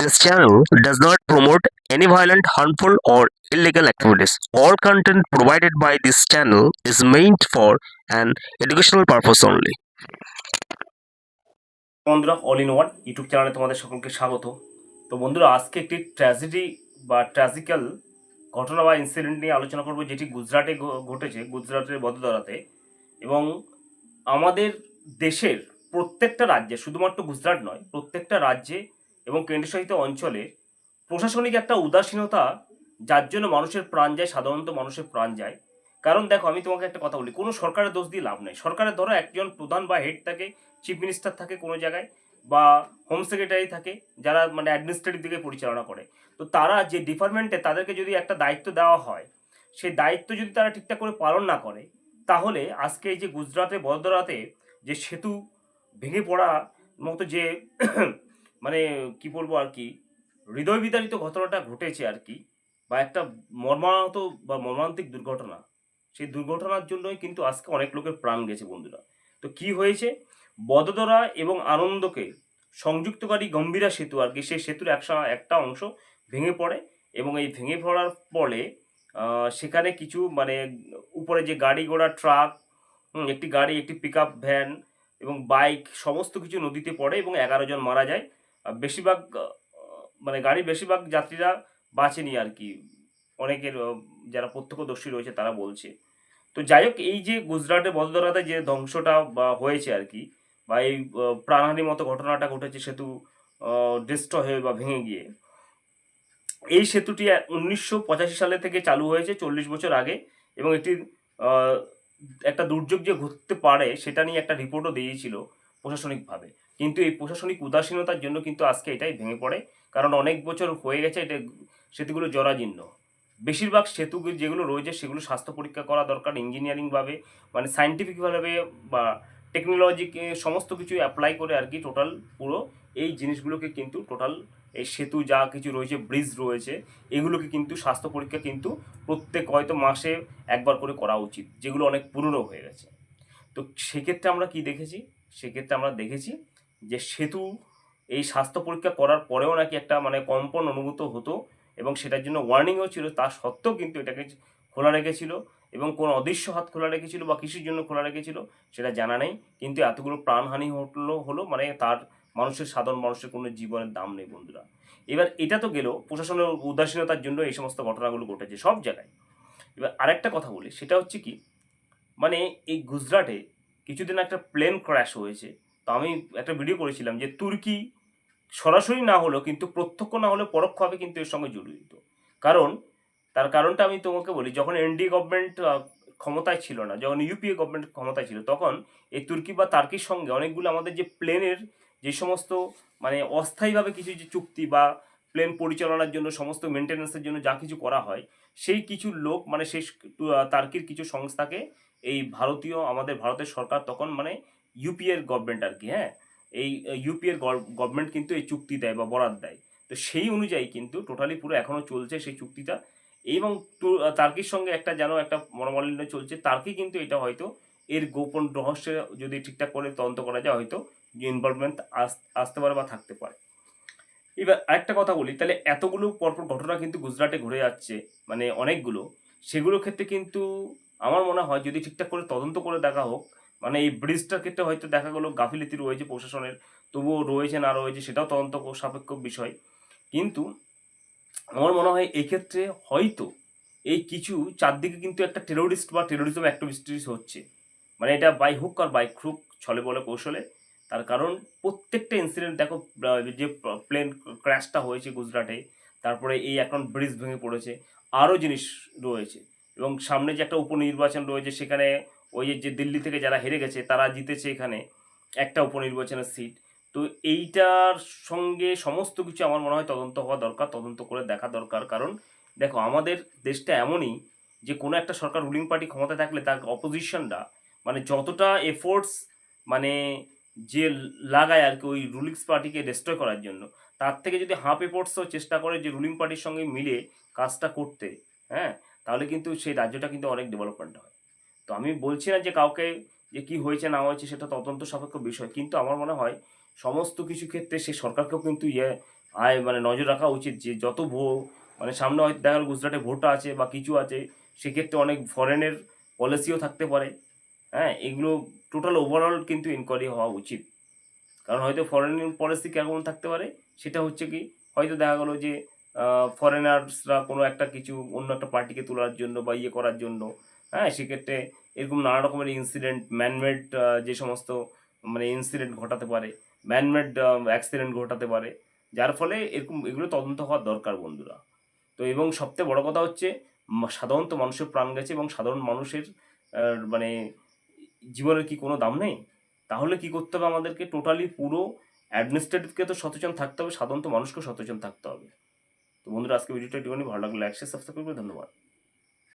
This channel does not promote any violent, harmful, or illegal activities. All content provided by this channel is meant for an educational purpose only. বন্ধুরা all in one YouTube চ্যানেলে তোমাদের সকলকে স্বাগত তো বন্ধুরা আজকে একটি tragedy বা ট্র্যাজিক্যাল ঘটনা বা ইনসিডেন্ট নিয়ে আলোচনা করব যেটি গুজরাটে ঘটেছে গুজরাটের বদোদরাতে এবং আমাদের দেশের প্রত্যেকটা রাজ্যে শুধুমাত্র গুজরাট নয় প্রত্যেকটা রাজ্যে এবং কেন্দ্রশাসিত অঞ্চলে প্রশাসনিক একটা উদাসীনতা যার জন্য মানুষের প্রাণ যায়, সাধারণত মানুষের প্রাণ যায়। কারণ দেখো, আমি তোমাকে একটা কথা বলি, কোনো সরকারের দোষ দিয়ে লাভ নেই। সরকারের ধরো একজন প্রধান বা হেড থাকে চিফ মিনিস্টার থাকে কোনো জায়গায়, বা হোম সেক্রেটারি থাকে, যারা মানে অ্যাডমিনিস্ট্রেটিভ দিকে পরিচালনা করে। তো তারা যে ডিপার্টমেন্টে তাদেরকে যদি একটা দায়িত্ব দেওয়া হয়, সেই দায়িত্ব যদি তারা ঠিকঠাক করে পালন না করে, তাহলে আজকে এই যে গুজরাটে বদোদরাতে যে সেতু ভেঙে পড়া মতো যে মানে কি বলব আর কি হৃদয় বিদারিত ঘটনাটা ঘটেছে আর কি, বা একটা মর্মাহত বা মর্মান্তিক দুর্ঘটনা। সেই দুর্ঘটনার জন্যই কিন্তু আজকে অনেক লোকের প্রাণ গেছে বন্ধুরা। তো কি হয়েছে? বদোদরা এবং আনন্দকে সংযুক্তকারী গম্ভীরা সেতু আর কি, সেই সেতুর একসা, একটা অংশ ভেঙে পড়ে এবং এই ভেঙে পড়ার ফলে সেখানে কিছু মানে উপরে যে গাড়ি ঘোড়া, ট্রাক একটি গাড়ি, একটি পিক ভ্যান এবং বাইক, সমস্ত কিছু নদীতে পড়ে এবং এগারো জন মারা যায়। বেশিরভাগ মানে গাড়ির বেশিরভাগ যাত্রীরা বাঁচেনি আর কি। অনেকের যারা প্রত্যক্ষদর্শী রয়েছে তারা বলছে। তো যাই হোক, এই যে গুজরাটে বদোদরাতে যে ধ্বংসটা, বা হয়েছে আর কি, বা এই প্রাণহানির মতো ঘটনাটা ঘটেছে সেতু ডিস্ট্রয় হয়ে বা ভেঙে গিয়ে, এই সেতুটি উনিশশো পঁচাশি সালে থেকে চালু হয়েছে চল্লিশ বছর আগে এবং এটি একটা দুর্যোগ যে ঘটতে পারে সেটা নিয়ে একটা রিপোর্টও দিয়েছিল প্রশাসনিকভাবে। কিন্তু এই প্রশাসনিক উদাসীনতার জন্য কিন্তু আজকে এটাই ভেঙে পড়ে। কারণ অনেক বছর হয়ে গেছে এটা সেতুগুলো জরাজীর্ণ। বেশিরভাগ সেতু যেগুলো রয়েছে সেগুলো স্বাস্থ্য পরীক্ষা করা দরকার ইঞ্জিনিয়ারিংভাবে মানে সাইন্টিফিকভাবে বা টেকনোলজিকে সমস্ত কিছু অ্যাপ্লাই করে আর কি টোটাল পুরো এই জিনিসগুলোকে কিন্তু টোটাল এই সেতু যা কিছু রয়েছে ব্রিজ রয়েছে, এগুলোকে কিন্তু স্বাস্থ্য পরীক্ষা কিন্তু প্রত্যেক হয়তো মাসে একবার করে করা উচিত, যেগুলো অনেক পুরনো হয়ে গেছে। তো সেক্ষেত্রে আমরা কি দেখেছি? সেক্ষেত্রে আমরা দেখেছি যে সেতু এই স্বাস্থ্য পরীক্ষা করার পরেও নাকি একটা মানে কম্পন অনুভূত হতো এবং সেটার জন্য ওয়ার্নিংও ছিল। তা সত্ত্বেও কিন্তু এটাকে খোলা রেখেছিল এবং কোন অদৃশ্য হাত খোলা রেখেছিল বা কিসের জন্য খোলা রেখেছিল সেটা জানা নেই। কিন্তু এতগুলো প্রাণহানি হলো হলো মানে তার মানুষের সাধারণ মানুষের কোনো জীবনের দাম নেই বন্ধুরা। এবার এটা তো গেল প্রশাসনের উদাসীনতার জন্য এই সমস্ত ঘটনাগুলো ঘটেছে সব জায়গায়। এবার আরেকটা কথা বলি, সেটা হচ্ছে কি মানে এই গুজরাটে কিছুদিন একটা প্লেন ক্র্যাশ হয়েছে। আমি একটা ভিডিও করেছিলাম যে তুর্কি সরাসরি না হলেও কিন্তু প্রত্যক্ষ না হলেও পরোক্ষভাবে কিন্তু এর সঙ্গে জড়িত। কারণ তার কারণটা আমি তোমাকে বলি, যখন এনডি গভর্নমেন্ট ক্ষমতায় ছিল না, যখন ইউপিএ গভর্নমেন্ট ক্ষমতায় ছিল, তখন এই তুর্কি বা তার্কির সঙ্গে অনেকগুলো আমাদের যে প্লেনের যে সমস্ত মানে অস্থায়ীভাবে কিছু যে চুক্তি বা প্লেন পরিচালনার জন্য, সমস্ত মেনটেন্যান্সের জন্য যা কিছু করা হয়, সেই কিছু লোক মানে সেই তার্কির কিছু সংস্থাকে এই ভারতীয়, আমাদের ভারতের সরকার তখন মানে ইউপিএর গভর্নমেন্ট আর কি হ্যাঁ? এই ইউপিএর গভর্নমেন্ট কিন্তু এই চুক্তি দেয় বা বরাদ দেয়। তো সেই অনুযায়ী কিন্তু টোটালি পুরো এখনও চলছে সেই চুক্তিটা। এবং তার্কির সঙ্গে একটা যেন একটা মনোমালিন্য চলছে, তার্কি কিন্তু এটা হয়তো এর গোপন রহস্যে যদি ঠিকঠাক করে তদন্ত করা যায়, হয়তো ইনভলভমেন্ট আসতে পারে বা থাকতে পারে। এবার আরেকটা কথা বলি, তাহলে এতগুলো পরপর ঘটনা কিন্তু গুজরাটে ঘুরে যাচ্ছে মানে অনেকগুলো। সেগুলোর ক্ষেত্রে কিন্তু আমার মনে হয় যদি ঠিকঠাক করে তদন্ত করে দেখা হোক মানে এই ব্রিজটার ক্ষেত্রে হয়তো দেখা গেলো গাফিলতি রয়েছে প্রশাসনের, তবুও রয়েছে না রয়েছে সেটাও তদন্ত সাপেক্ষ বিষয়। কিন্তু আমার মনে হয় এক্ষেত্রে হয়তো এই কিছু চারদিকে কিন্তু একটা টেরোরিস্ট বা টেরোরিজম অ্যাক্টিভিস্টিস হচ্ছে। মানে এটা বাই হুক আর বাই ক্রুক ছলে বলে কৌশলে। তার কারণ প্রত্যেকটা ইনসিডেন্ট দেখো যে প্লেন ক্র্যাশটা হয়েছে গুজরাটে, তারপরে এই এখন ব্রিজ ভেঙে পড়েছে, আরও জিনিস রয়েছে। এবং সামনে যে একটা উপনির্বাচন রয়েছে সেখানে ওই যে- দিল্লি থেকে যারা হেরে গেছে তারা জিতেছে এখানে একটা উপনির্বাচনের সিট। তো এইটার সঙ্গে সমস্ত কিছু আমার মনে হয় তদন্ত হওয়া দরকার, তদন্ত করে দেখা দরকার। কারণ দেখো, আমাদের দেশটা এমনই যে কোনো একটা সরকার রুলিং পার্টি ক্ষমতা থাকলে তার অপোজিশনরা মানে যতটা এফোর্টস মানে যে লাগায় আর কি ওই রুলিংস পার্টিকে ডিস্ট্রয় করার জন্য, তার থেকে যদি হাফ এফোর্টসও চেষ্টা করে যে রুলিং পার্টির সঙ্গে মিলে কাজটা করতে হ্যাঁ তাহলে কিন্তু সেই রাজ্যটা কিন্তু অনেক ডেভেলপমেন্ট হয়। তো আমি বলছি না যে কাউকে যে কি হয়েছে না হয়েছে সেটা তদন্ত সাপেক্ষ বিষয়। কিন্তু আমার মনে হয় সমস্ত কিছু ক্ষেত্রে সে সরকারকেও কিন্তু ইয়ে আয় মানে নজর রাখা উচিত যে যত ভো মানে সামনে হয়তো দেখা গেল গুজরাটে ভোট আছে বা কিছু আছে, সেক্ষেত্রে অনেক ফরেনের পলিসিও থাকতে পারে। হ্যাঁ এগুলো টোটাল ওভারঅল কিন্তু ইনকোয়ারি হওয়া উচিত। কারণ হয়তো ফরেন পলিসি কেমন থাকতে পারে, সেটা হচ্ছে কি, হয়তো দেখা গেলো যে ফরেনার্সরা কোনো একটা কিছু অন্য একটা পার্টিকে তোলার জন্য বা ইয়ে করার জন্য হ্যাঁ সেক্ষেত্রে এরকম নানা রকমের ইনসিডেন্ট ম্যানমেড যে সমস্ত মানে ইনসিডেন্ট ঘটাতে পারে ম্যানমেড অ্যাক্সিডেন্ট ঘটাতে পারে, যার ফলে এরকম এগুলো তদন্ত হওয়ার দরকার বন্ধুরা। তো এবং সবচেয়ে বড় কথা হচ্ছে সাধারণত মানুষের প্রাণ গেছে এবং সাধারণ মানুষের মানে জীবনের কি কোনো দাম নেই? তাহলে কি করতে হবে আমাদেরকে? টোটালি পুরো অ্যাডমিনিস্ট্রেটিভকে তো সচেতন থাকতে হবে, সাধারণত মানুষকেও সচেতন থাকতে হবে। তো বন্ধুরা আজকে ভিডিওটা একটুখানি ভালো লাগলে লাইক শেয়ার সাবস্ক্রাইব করে ধন্যবাদ